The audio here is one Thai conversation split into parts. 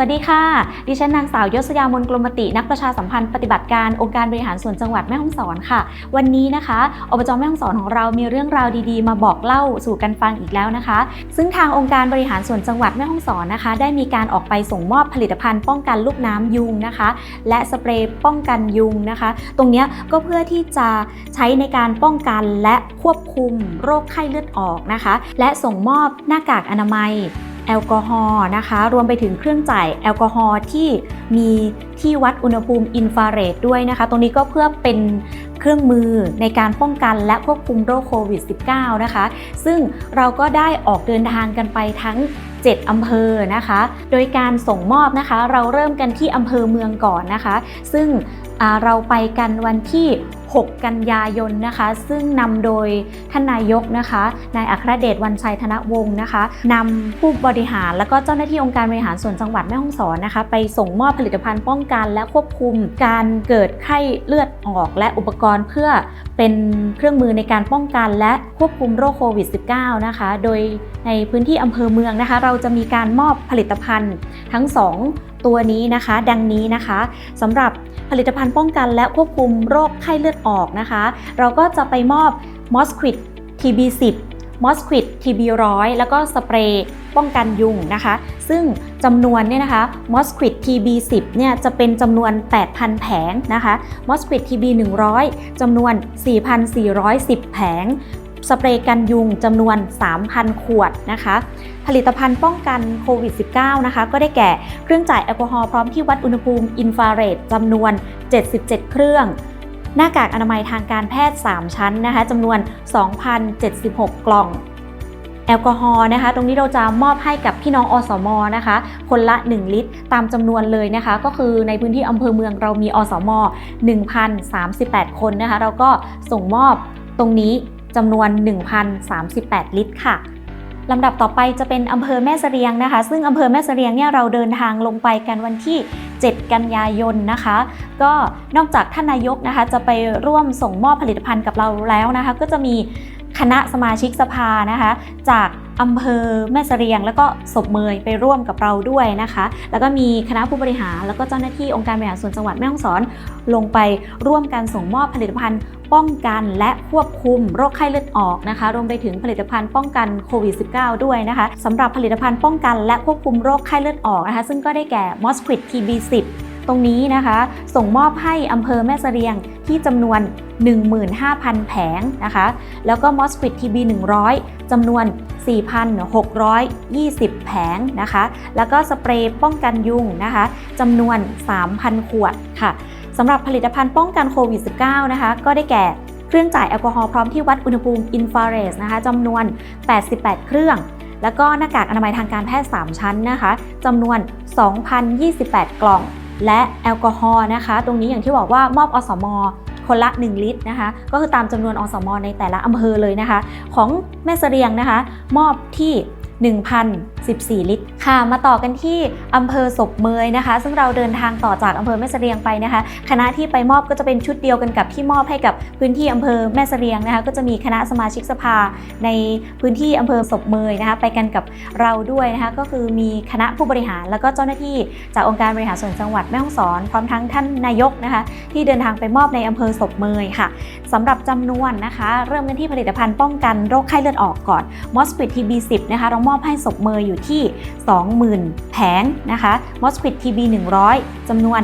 สวัสดีค่ะ ดิฉันนางสาวยศยามนกลมติ นักประชาสัมพันธ์ปฏิบัติการองค์การบริหารส่วนจังหวัดแม่ฮ่องสอนค่ะ วันนี้นะคะอบจแม่ฮ่องสอนของเรามีเรื่องราวดีๆ มาบอกเล่าสู่กันฟังอีกแล้วนะคะ ซึ่งทางองค์การบริหารส่วนจังหวัดแม่ฮ่องสอนนะคะ ได้มีการออกไปส่งมอบผลิตภัณฑ์ป้องกันลูกน้ำยุงนะคะ และสเปรย์ป้องกันยุงนะคะ ตรงนี้ก็เพื่อที่จะใช้ในการป้องกันและควบคุมโรคไข้เลือดออกนะคะ และส่งมอบหน้ากากอนามัย แอลกอฮอล์นะคะ รวมไปถึงเครื่องจ่ายแอลกอฮอล์ที่มีที่วัดอุณหภูมิอินฟราเรดด้วยนะคะ ตรงนี้ก็เพื่อเป็นเครื่องมือในการป้องกันและควบคุมโรคโควิด -19 นะคะ ซึ่งเราก็ได้ออกเดินทางกันไปทั้ง 7 อำเภอนะคะ โดยการส่งมอบนะคะ เราเริ่มกันที่อำเภอเมืองก่อนนะคะ ซึ่งเราไปกันวันที่ 6 กันยายนนะคะ ซึ่งนำโดยท่านนายกนะคะนายอัครเดชวันชัยธนวงศ์นะคะนำผู้บริหารและก็เจ้าหน้าที่องค์การบริหารส่วนจังหวัดแม่ฮ่องสอนนะคะ ไปส่งมอบผลิตภัณฑ์ป้องกัน และควบคุมการเกิดไข้เลือดออก และอุปกรณ์เพื่อเป็นเครื่องมือในการป้องกันและควบคุมโรคโควิด -19 นะคะ โดยในพื้นที่อำเภอเมืองนะคะ เราจะมีการมอบผลิตภัณฑ์ทั้ง 2 ตัวนี้นะคะ ดังนี้นะคะสำหรับผลิตภัณฑ์ป้องกันและควบคุมโรคไข้เลือดออกนะคะ เราก็จะไปมอบ Mosquit TB10 Mosquit TB100 แล้วก็สเปรย์ป้องกันยุงนะคะ ซึ่งจำนวนเนี่ยนะคะ Mosquit TB10 เนี่ยจะเป็นจำนวน 8,000 แผงนะคะ Mosquit TB100 จำนวน 4,410 แผง สเปรย์กันยุงจำนวน 3,000 ขวดนะคะ ผลิตภัณฑ์ป้องกันโควิด -19 นะคะ ก็ได้แก่เครื่องจ่ายแอลกอฮอล์พร้อมที่วัดอุณหภูมิอินฟราเรดจำนวน 77 เครื่อง หน้ากากอนามัยทางการแพทย์ 3 ชั้นนะคะจำนวน 2,076 กล่องแอลกอฮอล์นะคะ ตรงนี้เราจะมอบให้กับพี่น้องอสมนะคะ คนละ 1 ลิตร ตามจำนวนเลยนะคะ ก็คือในพื้นที่อำเภอเมืองเรามีอสม 1,038 คนนะคะ เราก็ส่งมอบตรงนี้ จำนวน 1,038 ลิตรค่ะลำดับต่อไปจะเป็นอำเภอแม่เสรียงนะคะ ซึ่งอำเภอแม่เสรียงเนี่ยเราเดินทางลงไปกันวันที่ 7 กันยายนนะคะ ก็นอกจากท่านนายกนะคะ จะไปร่วมส่งมอบผลิตภัณฑ์กับเราแล้วนะคะ ก็จะมีคณะสมาชิกสภานะคะ จากอำเภอแม่เสรียง แล้วก็ศพเมยไปร่วมกับเราด้วยนะคะ แล้วก็มีคณะผู้บริหารแล้วก็เจ้าหน้าที่องค์การบริหารส่วนจังหวัดแม่ฮ่องสอน ลงไปร่วมกันส่งมอบผลิตภัณฑ์ ป้องกันและควบคุมโรคไข้เลือดออกนะคะ รวมไปถึงผลิตภัณฑ์ป้องกันโควิด -19 ด้วยนะคะสำหรับผลิตภัณฑ์ป้องกันและควบคุมโรคไข้เลือดออกนะคะ ซึ่งก็ได้แก่ Mosquit TB10 ตรงนี้นะคะ ส่งมอบให้อำเภอแม่เสรียงที่จำนวน 15,000 แผงนะคะ แล้วก็ Mosquit TB 100จำนวน 4,620 แผงนะคะ แล้วก็สเปรย์ป้องกันยุงนะคะจำนวน 3,000 ขวดค่ะ สำหรับผลิตภัณฑ์ป้องกันโควิด -19 นะคะ ก็ได้แก่เครื่องจ่ายแอลกอฮอล์พร้อมที่วัดอุณหภูมิอินฟราเรดนะคะจำนวน 88 เครื่อง แล้วก็หน้ากากอนามัยทางการแพทย์ 3 ชั้นนะคะจำนวน 2,028 กล่อง และแอลกอฮอล์นะคะ ตรงนี้อย่างที่บอกว่ามอบอสมคนละ 1 ลิตรนะคะ ก็คือตามจำนวนอสมในแต่ละอำเภอเลยนะคะ ของแม่เสรียงนะคะ มอบที่14 ลิตร ค่ะ มาต่อกันที่อำเภอศพเมยนะคะ ซึ่งเราเดินทางต่อจากอำเภอแม่เสรียงไปนะคะ คณะที่ไปมอบก็จะเป็นชุดเดียวกันกับที่มอบให้กับพื้นที่อำเภอแม่เสรียงนะคะ ก็จะมีคณะสมาชิกสภาในพื้นที่อำเภอศพเมยนะคะ ไปกันกับเราด้วยนะคะ ก็คือมีคณะผู้บริหารแล้วก็เจ้าหน้าที่จากองค์การบริหารส่วนจังหวัดแม่ฮ่องสอน พร้อมทั้งท่านนายกนะคะ ที่เดินทางไปมอบในอำเภอศพเมยค่ะสำหรับจำนวนนะคะ เริ่มกันที่ผลิตภัณฑ์ป้องกันโรคไข้เลือดออกก่อน Mosquit TB10 นะคะเรามอบให้ศพเมยอยู่ที่ 20,000 แผงนะคะ Mosquit TB 100จำนวน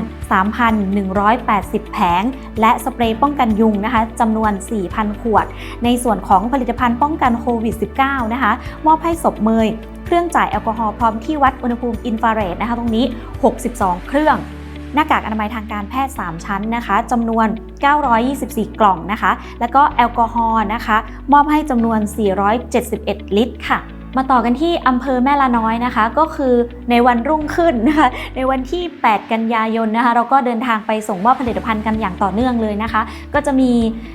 3,180 แผง และสเปรย์ป้องกันยุงนะคะจำนวน 4,000 ขวด ในส่วนของผลิตภัณฑ์ป้องกันโควิด -19 นะคะ มอบให้ศพเมย เครื่องจ่ายแอลกอฮอล์พร้อมที่วัดอุณหภูมิอินฟราเรดนะคะตรงนี้ 62 เครื่องหน้ากากอนามัยทางการแพทย์ 3 ชั้นนะคะจำนวน 924 กล่องนะคะ แล้วก็แอลกอฮอล์นะคะ มอบให้จำนวน 471 ลิตรค่ะ มาต่อกันที่อำเภอแม่ละน้อยนะคะ ก็คือในวันรุ่งขึ้นนะคะในวันที่ 8 กันยายนนะคะ เราก็เดินทางไปส่งมอบผลิตภัณฑ์กันอย่างต่อเนื่องเลยนะคะ ก็จะมี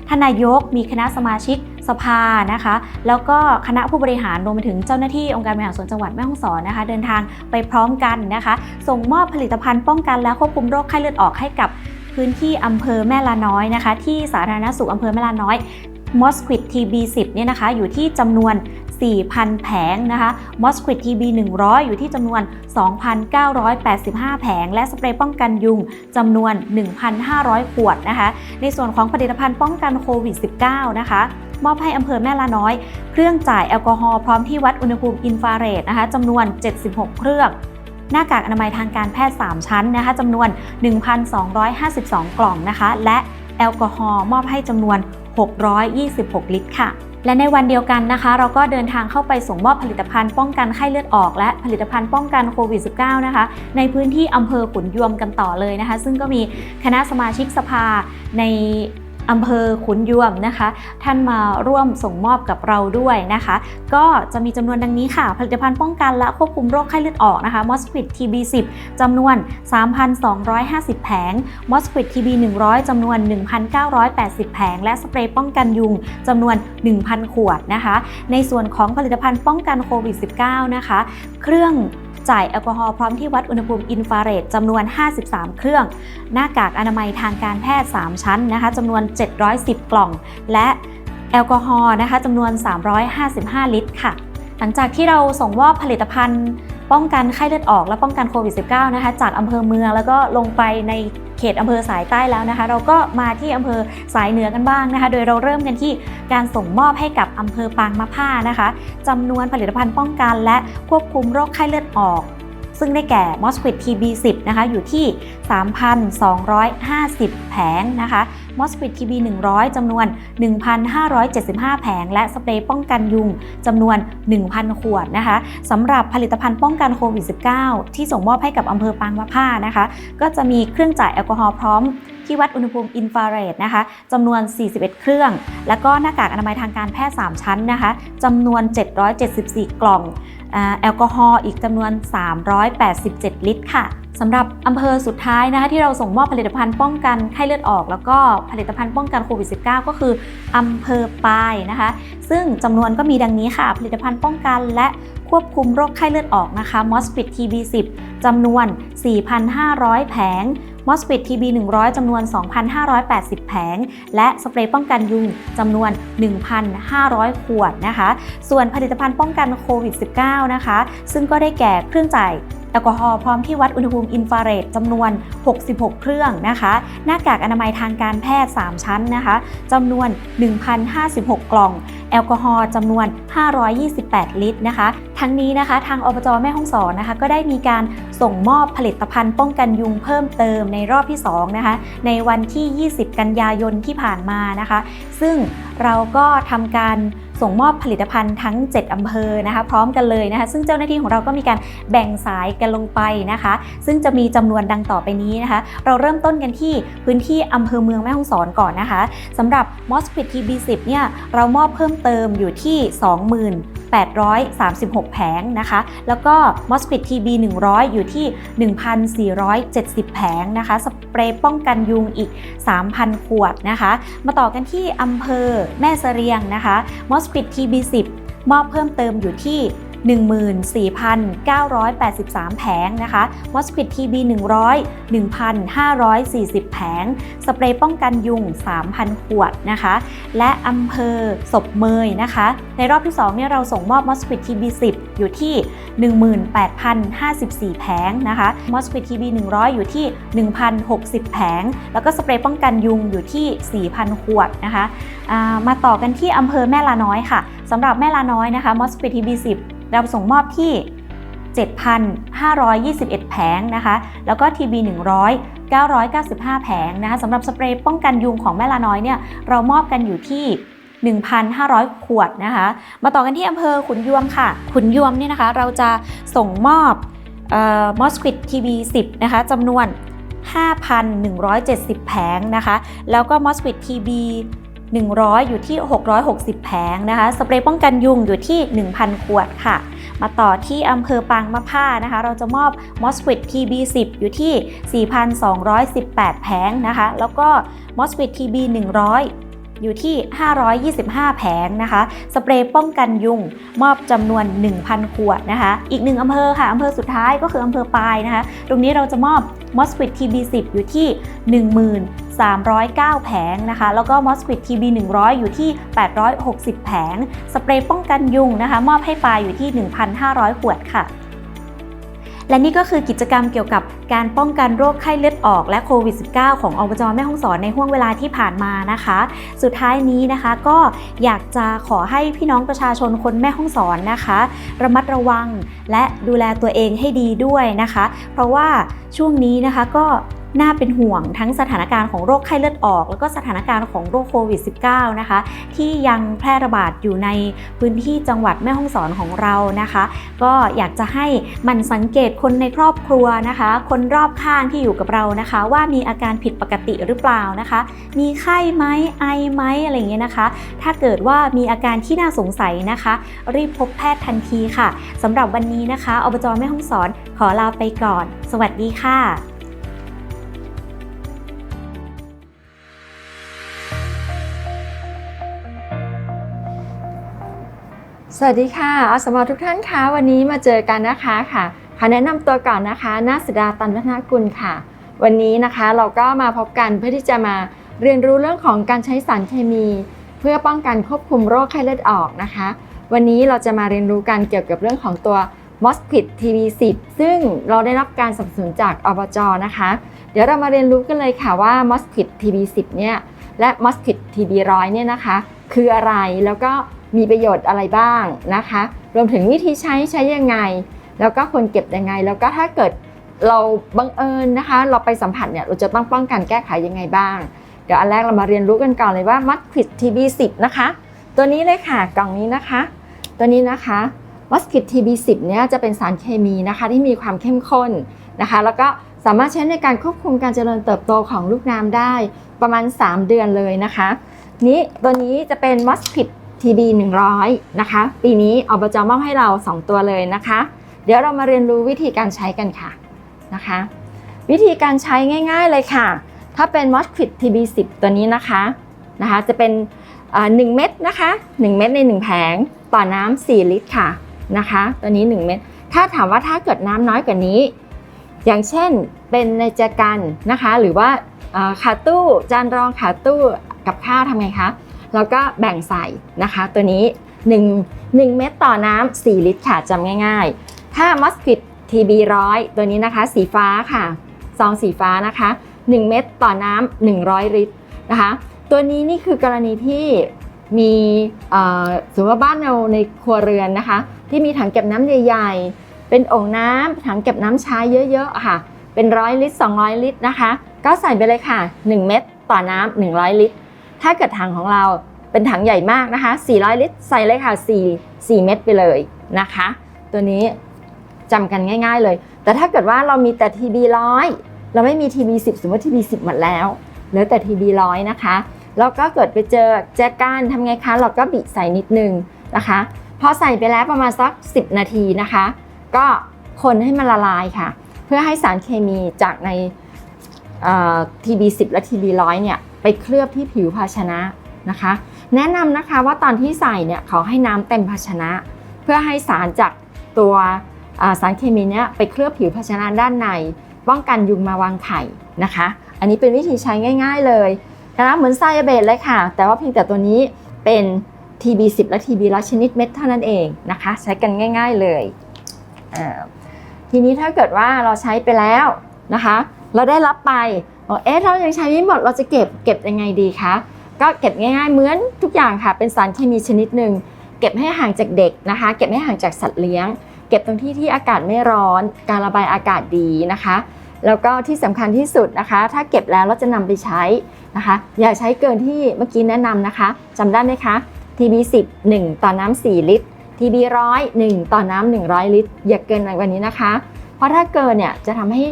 ทานายกมีคณะสมาชิกสภานะคะ แล้วก็คณะผู้บริหารรวมไปถึงเจ้าหน้าที่องค์การบริหารส่วนจังหวัดแม่ฮ่องสอนนะคะ เดินทางไปพร้อมกันนะคะ ส่งมอบผลิตภัณฑ์ป้องกันและควบคุมโรคไข้เลือดออกให้กับพื้นที่อำเภอแม่ละน้อยนะคะ ที่สาธารณสุขอำเภอแม่ละน้อย Mosquit TB10 เนี่ยนะคะอยู่ที่จำนวน 4,000 แผงนะคะ Mosquit TB 100 อยู่ที่จำนวน 2,985 แผง และสเปรย์ป้องกันยุงจำนวน 1,500 ขวดนะคะ ในส่วนของผลิตภัณฑ์ป้องกันโควิด -19 นะคะมอบให้อำเภอแม่ลาน้อย เครื่องจ่ายแอลกอฮอล์พร้อมที่วัดอุณหภูมิอินฟราเรดนะคะจำนวน 76 เครื่องหน้ากากอนามัยทางการแพทย์ 3 ชั้นนะคะจำนวน 1,252 กล่องนะคะ และแอลกอฮอล์มอบให้จำนวน 626 ลิตรค่ะ และในวันเดียวกันนะคะ เราก็เดินทางเข้าไปส่งมอบผลิตภัณฑ์ป้องกันไข้เลือดออก และผลิตภัณฑ์ป้องกันโควิด -19 นะคะ ในพื้นที่อำเภอขุนยวมกันต่อเลยนะคะ ซึ่งก็มีคณะสมาชิกสภาใน อำเภอขุนยวมนะคะ ท่านมาร่วมส่งมอบกับเราด้วยนะคะ ก็จะมีจำนวนดังนี้ค่ะ ผลิตภัณฑ์ป้องกันและควบคุมโรคไข้เลือดออกนะคะ Mosquit TB10 จำนวน 3,250 แผง Mosquit TB 100จำนวน 1,980 แผง และสเปรย์ป้องกันยุงจำนวน 1,000 ขวดนะคะ ในส่วนของผลิตภัณฑ์ป้องกันโควิด -19 นะคะ เครื่อง จ่ายแอลกอฮอล์พร้อมที่วัดอุณหภูมิอินฟราเรดจำนวน 53 เครื่อง หน้ากากอนามัยทางการแพทย์ 3 ชั้นนะคะจำนวน 710 กล่อง และแอลกอฮอล์นะคะจำนวน 355 ลิตรค่ะ หลังจากที่เราส่งมอบผลิตภัณฑ์ ป้องกันไข้เลือดออกและป้องกันโควิด -19 นะคะจากอำเภอเมืองแล้วก็ลงไปในเขตอำเภอสายใต้แล้วนะคะ เราก็มาที่อำเภอสายเหนือกันบ้างนะคะ โดยเราเริ่มกันที่การส่งมอบให้กับอำเภอปางมะผ้านะคะจำนวนผลิตภัณฑ์ป้องกันและควบคุมโรคไข้เลือดออก ซึ่งได้แก่ Mosquit TB10 นะคะอยู่ที่ 3,250 แผงนะคะ Mosquit TB 100 จำนวน 1,575 แผง และสเปรย์ป้องกันยุงจำนวน 1,000 ขวดนะคะสำหรับผลิตภัณฑ์ป้องกันโควิด -19 ที่ส่งมอบให้กับอำเภอปางมะผ้านะคะ ก็จะมีเครื่องจ่ายแอลกอฮอล์พร้อม ที่วัดอุณหภูมิอินฟราเรดนะคะจำนวน 41 เครื่อง แล้วก็หน้ากากอนามัยทางการแพทย์ 3 ชั้นนะคะจำนวน 774 กล่องอแอลกอฮอล์อีกจำนวน 387 ลิตรค่ะสำหรับอำเภอสุดท้ายนะคะที่เราส่งมอบผลิตภัณฑ์ป้องกันไข้เลือดออก แล้วก็ผลิตภัณฑ์ป้องกันโควิด -19 ก็คืออำเภอปายนะคะ ซึ่งจำนวนก็มีดังนี้ค่ะ ผลิตภัณฑ์ป้องกันและควบคุมโรคไข้เลือดออกนะคะ Mosquit TB10 จำนวน 4,500 แผง Mosquit TB 100จำนวน 2,580 แผง และสเปรย์ป้องกันยุงจำนวน 1,500 ขวดนะคะ ส่วนผลิตภัณฑ์ป้องกันโควิด -19 นะคะ ซึ่งก็ได้แก่เครื่องจ่ายแอลกอฮอล์พร้อมที่วัดอุณหภูมิอินฟราเรดจำนวน 66 เครื่องนะคะ หน้ากากอนามัยทางการแพทย์ 3 ชั้นนะคะจำนวน 1,056 กล่อง แอลกอฮอล์จำนวน 528 ลิตรนะคะ ทั้งนี้นะคะ ทางอบจแม่ฮ่องสอนนะคะ ก็ได้มีการส่งมอบผลิตภัณฑ์ป้องกันยุงเพิ่มเติมในในรอบที่2นะคะในวันที่ 20 กันยายนที่ผ่านมานะคะ ซึ่งเราก็ทำการ ส่งมอบผลิตภัณฑ์ทั้ง 7 อำเภอนะคะพร้อมกันเลยนะคะ ซึ่งเจ้าหน้าที่ของเราก็มีการแบ่งสายกันลงไปนะคะ ซึ่งจะมีจำนวนดังต่อไปนี้นะคะ เราเริ่มต้นกันที่พื้นที่อำเภอเมืองแม่ฮ่องสอนก่อนนะคะสำหรับ Mosquit TB10 เนี่ยเรามอบเพิ่มเติมอยู่ที่20,836 แผงนะคะ แล้วก็ Mosquit TB 100 อยู่ที่ 1,470 แผงนะคะ สเปรย์ป้องกันยุงอีก 3,000 ขวดนะคะ มาต่อกันที่อำเภอแม่เสเรียงนะคะ Mosquit TB10 มอบเพิ่มเติมอยู่ที่ 14,983 แผงนะคะ Mosquit TB 100 1,540 แผง สเปรย์ป้องกันยุง 3,000 ขวดนะคะ และอำเภอศพเมยนะคะ ในรอบที่2เนี่ยเราส่งมอบ Mosquit TB 10 อยู่ที่ 18,054 แผงนะคะ Mosquit TB 100 อยู่ที่ 1,060 แผง แล้วก็สเปรย์ป้องกันยุงอยู่ที่ 4,000 ขวดนะคะามาต่อกันที่อำเภอแม่ลาน้อยค่ะสำหรับแม่ลาน้อยนะคะ Mosquit TB 10 เราส่งมอบที่ 7,521 แผงนะคะ แล้วก็ TB 100 995 แผงนะคะสำหรับสเปรย์ป้องกันยุงของแม่ลาน้อยเนี่ยเรามอบกันอยู่ที่ 1,500 ขวดนะคะ มาต่อกันที่อำเภอขุนยวมค่ะ ขุนยวมเนี่ยนะคะเราจะส่งมอบมอสควิด TB 10นะคะจำนวน 5,170 แผงนะคะ แล้วก็มอสควิด TB 100 อยู่ที่ 660 แผงนะคะ สเปรย์ป้องกันยุงอยู่ที่ 1,000 ขวดค่ะ มาต่อที่อำเภอปางมะผ้านะคะ เราจะมอบ Mosquit TB 10 อยู่ที่ 4,218 แผงนะคะ แล้วก็ Mosquit TB 100 อยู่ที่ 525 แผงนะคะ สเปรย์ป้องกันยุงมอบจำนวน 1,000 ขวดนะคะ อีกหนึ่งอำเภอค่ะอำเภอสุดท้ายก็คืออำเภอปายนะคะ ตรงนี้เราจะมอบ Mosquit TB 10 อยู่ที่309 แผงนะคะ แล้วก็ Mosquito TB 100 อยู่ที่ 860 แผง สเปรย์ป้องกันยุงนะคะ มอบให้ปลาอยู่ที่ 1,500 ขวดค่ะ และนี่ก็คือกิจกรรมเกี่ยวกับการป้องกันโรคไข้เลือดออกและโควิด -19 ของอบจแม่ฮ่องสอนในห่วงเวลาที่ผ่านมานะคะ สุดท้ายนี้นะคะก็อยากจะขอให้พี่น้องประชาชนคนแม่ฮ่องสอนนะคะ ระมัดระวังและดูแลตัวเองให้ดีด้วยนะคะ เพราะว่าช่วงนี้นะคะก็ น่าเป็นห่วงทั้งสถานการณ์ของโรคไข้เลือดออก แล้วก็สถานการณ์ของโรคโควิด -19 นะคะ ที่ยังแพร่ระบาดอยู่ในพื้นที่จังหวัดแม่ฮ่องสอนของเรานะคะ ก็อยากจะให้มันสังเกตคนในครอบครัวนะคะ คนรอบข้างที่อยู่กับเรานะคะ ว่ามีอาการผิดปกติหรือเปล่านะคะ มีไข้ไหมไอไหมอะไรเงี้ยนะคะ ถ้าเกิดว่ามีอาการที่น่าสงสัยนะคะ รีบพบแพทย์ทันทีค่ะสำหรับวันนี้นะคะอบจแม่ฮ่องสอนขอลาไปก่อน สวัสดีค่ะ สวัสดีค่ะอสมทุกท่านคะวันนี้มาเจอกันนะคะค่ะขอแนะนำตัวก่อนนะคะนาสดาตันวัฒนกุลค่ะ วันนี้นะคะเราก็มาพบกันเพื่อที่จะมาเรียนรู้เรื่องของการใช้สารเคมี เพื่อป้องกันควบคุมโรคไข้เลือดออกนะคะ วันนี้เราจะมาเรียนรู้กันเกี่ยวกับเรื่องของตัว m o s q u i t TB10 ซึ่งเราได้รับการสนับสนุนจากอบจนะคะ เดี๋ยวเรามาเรียนรู้กันเลยค่ะว่า m o s q u i t TB10 เนี่ยและ m o s q u i t TB100 เนี่ยนะคะ คืออะไรแล้วก็ มีประโยชน์อะไรบ้างนะคะ รวมถึงวิธีใช้ใช้ยังไง แล้วก็ควรเก็บยังไง แล้วก็ถ้าเกิดเราบังเอิญนะคะ เราไปสัมผัสเนี่ยเราจะต้องป้องกันแก้ไขยังไงบ้าง เดี๋ยวอันแรกเรามาเรียนรู้กันก่อนเลยว่า m o s q u i t TB10 นะคะ ตัวนี้เลยค่ะกล่องนี้นะคะ ตัวนี้นะคะ m o s q u i t TB10 เนี่ยจะเป็นสารเคมีนะคะที่มีความเข้มข้นนะคะ แล้วก็สามารถใช้ในการควบคุมการเจริญเติบโตของลูกน้ำได้ประมาณ 3 เดือนเลยนะคะ นี้ตัวนี้จะเป็น m o s q u i t TB 100 นะคะ ปีนี้อบจมอบให้เรา 2 ตัวเลยนะคะ เดี๋ยวเรามาเรียนรู้วิธีการใช้กันค่ะนะคะ วิธีการใช้ง่าย ๆเลยค่ะ ถ้าเป็น m o s q u i t TB 10 ตัวนี้นะคะนะคะ จะเป็นอ่า1เม็ดนะคะ 1 เม็ดใน 1 แผง ต่อน้ำ4ลิตรค่ะนะคะ ตัวนี้ 1 เม็ด ถ้าถามว่าถ้าเกิดน้ำน้อยกว่านี้ อย่างเช่นเป็นในจกันนะคะ หรือว่าอ่าขาตู้จานรองขาตู้กับข้าวทำไงคะ แล้วก็แบ่งใส่นะคะ ตัวนี้ 1 1 เม็ดต่อน้ำ4ลิตรค่ะจำง่ายๆ ถ้า m o s q u i t TB 100ตัวนี้นะคะ สีฟ้าค่ะซองสีฟ้านะคะ 1 เม็ดต่อน้ำ100 ลิตรนะคะ ตัวนี้นี่คือกรณีที่มีสมมติว่าบ้านเราในครัวเรือนนะคะ ที่มีถังเก็บน้ำใหญ่ๆ เป็นโอ่งน้ำถังเก็บน้ำใช้เยอะๆค่ะ เป็นร้อยลิตร200 ลิตรนะคะ ก็ใส่ไปเลยค่ะ 1 เม็ดต่อน้ำ100 ลิตร ถ้าเกิดถังของเราเป็นถังใหญ่มากนะคะ 400 ลิตร ใส่เลยค่ะ 4 4 เม็ดไปเลยนะคะ ตัวนี้จำกันง่าย ๆเลย แต่ถ้าเกิดว่าเรามีแต่ TB ร้อยเราไม่มี TB 10 สมมติ TB 10 หมดแล้วเหลือแต่ TB ร้อยนะคะแล้วก็เกิดไปเจอแจกันทำไงคะ เราก็บีใส่นิดนึงนะคะพอใส่ไปแล้วประมาณสัก 10 นาทีนะคะ ก็คนให้มันละลายค่ะ เพื่อให้สารเคมีจากใน TB 10 และ TB ร้อยเนี่ย ไปเคลือบที่ผิวภาชนะนะคะ แนะนำนะคะว่าตอนที่ใส่เนี่ยขอให้น้ำเต็มภาชนะ เพื่อให้สารจากตัวสารเคมีเนี้ยไปเคลือบผิวภาชนะด้านใน ป้องกันยุงมาวางไข่นะคะ อันนี้เป็นวิธีใช้ง่าย ๆเลยนะคะเหมือนไซเบตเลยค่ะ แต่ว่าเพียงแต่ตัวนี้เป็น TB10 และ TB ร้อยชนิดเม็ดเท่านั้นเองนะคะ ใช้กันง่าย ๆเลยทีนี้ถ้าเกิดว่าเราใช้ไปแล้วนะคะ เราได้รับไป บอกเอ๊ะเรายังใช้ไม่หมดเราจะเก็บเก็บยังไงดีคะก็เก็บง่ายๆเหมือนทุกอย่างค่ะ เป็นสารเคมีชนิดหนึ่งเก็บให้ห่างจากเด็กนะคะ เก็บให้ห่างจากสัตว์เลี้ยง เก็บตรงที่ที่อากาศไม่ร้อน การระบายอากาศดีนะคะ แล้วก็ที่สำคัญที่สุดนะคะ ถ้าเก็บแล้วเราจะนำไปใช้นะคะ อย่าใช้เกินที่เมื่อกี้แนะนำนะคะจำได้ไหมคะ TB 10 1ต่อน้ำ4ลิตร TB 100 1ต่อน้ำ100 ลิตร อย่าเกินว่านี้นะคะ เพราะถ้าเกินเนี่ยจะทำให้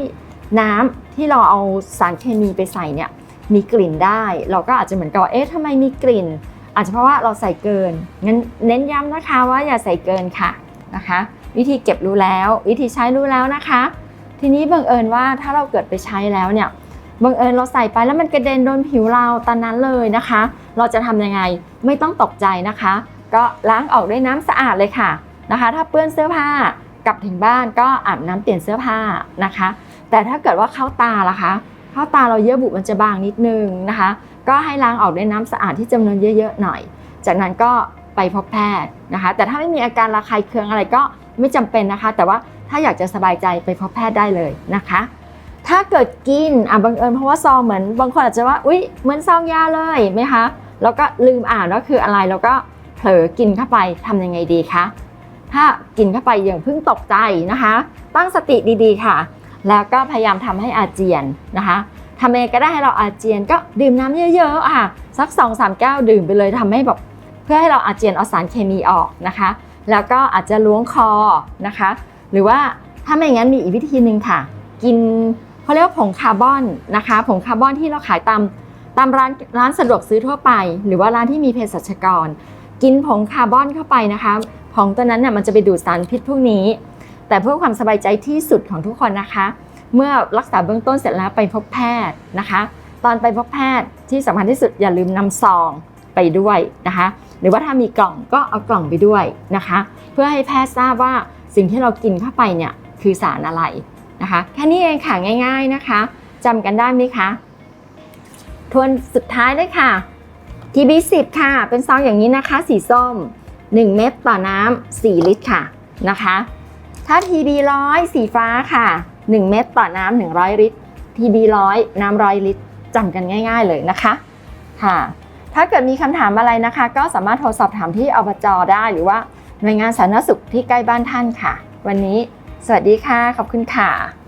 น้ำที่เราเอาสารเคมีไปใส่เนี่ยมีกลิ่นได้ เราก็อาจจะเหมือนกับว่าเอ๊ะทำไมมีกลิ่น อาจจะเพราะว่าเราใส่เกินงั้นเน้นย้ำนะคะว่าอย่าใส่เกินค่ะนะคะ วิธีเก็บรู้แล้ว วิธีใช้รู้แล้วนะคะ ทีนี้บังเอิญว่าถ้าเราเกิดไปใช้แล้วเนี่ยบังเอิญเราใส่ไปแล้วมันกระเด็นโดนผิวเราตอนนั้นเลยนะคะ เราจะทำยังไงไม่ต้องตกใจนะคะ ก็ล้างออกด้วยน้ำสะอาดเลยค่ะนะคะ ถ้าเปื้อนเสื้อผ้ากลับถึงบ้านก็อาบน้ำเปลี่ยนเสื้อผ้านะคะ แต่ถ้าเกิดว่าเข้าตาล่ะคะเพราตาเราเยื่อบุมันจะบางนิดนึงนะคะ ก็ให้ล้างออกด้วยน้ำสะอาดที่จำนวนเยอะๆหน่อย จากนั้นก็ไปพบแพทย์นะคะ แต่ถ้าไม่มีอาการระคายเคืองอะไรก็ไม่จำเป็นนะคะ แต่ว่าถ้าอยากจะสบายใจไปพบแพทย์ได้เลยนะคะ ถ้าเกิดกินอะบังเอิญเพราะว่าซองเหมือนบางคนอาจจะว่าอุ๊ยเหมือนซองยาเลยไหมคะแล้วก็ลืมอ่านว่าคืออะไรแล้วก็เผลอกินเข้าไปทำยังไงดีคะถ้ากินเข้าไปอย่างเพิ่งตกใจนะคะ ตั้งสติดีๆค่ะ แล้วก็พยายามทำให้อาเจียนนะคะทำเองก็ได้ให้เราอาเจียนก็ดื่มน้ำเยอะๆค่ะสัก2อสามแก้วดื่มไปเลยทำให้แบบเพื่อให้เราอาเจียนเอาสารเคมีออกนะคะ แล้วก็อาจจะล้วงคอนะคะ หรือว่าถ้าไม่งั้นมีอีกวิธีหนึ่งค่ะ กินเขาเรียกว่าผงคาร์บอนนะคะ ผงคาร์บอนที่เราขายตามตามร้านร้านสะดวกซื้อทั่วไป หรือว่าร้านที่มีเภสัชกร กินผงคาร์บอนเข้าไปนะคะผงตัวนั้นเนี่ยมันจะไปดูดสารพิษพวกนี้ แต่เพื่อความสบายใจที่สุดของทุกคนนะคะ เมื่อรักษาเบื้องต้นเสร็จแล้วไปพบแพทย์นะคะ ตอนไปพบแพทย์ที่สำคัญที่สุดอย่าลืมนำซองไปด้วยนะคะ หรือว่าถ้ามีกล่องก็เอากล่องไปด้วยนะคะ เพื่อให้แพทย์ทราบว่าสิ่งที่เรากินเข้าไปเนี่ยคือสารอะไรนะคะ แค่นี้เองค่ะง่าย ๆนะคะจำกันได้ไหมคะทวนสุดท้ายเลยค่ะ TB10 ค่ะ เป็นซองอย่างนี้นะคะ สีส้ม 1 เม็ดต่อน้ำ4ลิตรค่ะนะคะ ถ้า TB ร้อยสีฟ้าค่ะ 1 เม็ดต่อน้ำ100 ลิตร TB ร้อยน้ำร้อยลิตรจำกันง่าย ๆ เลยนะคะค่ะ ถ้าเกิดมีคำถามอะไรนะคะ ก็สามารถโทรสอบถามที่อบจได้หรือว่าหน่วยงานสาธารณสุขที่ใกล้บ้านท่านค่ะ วันนี้ สวัสดีค่ะ ขอบคุณค่ะ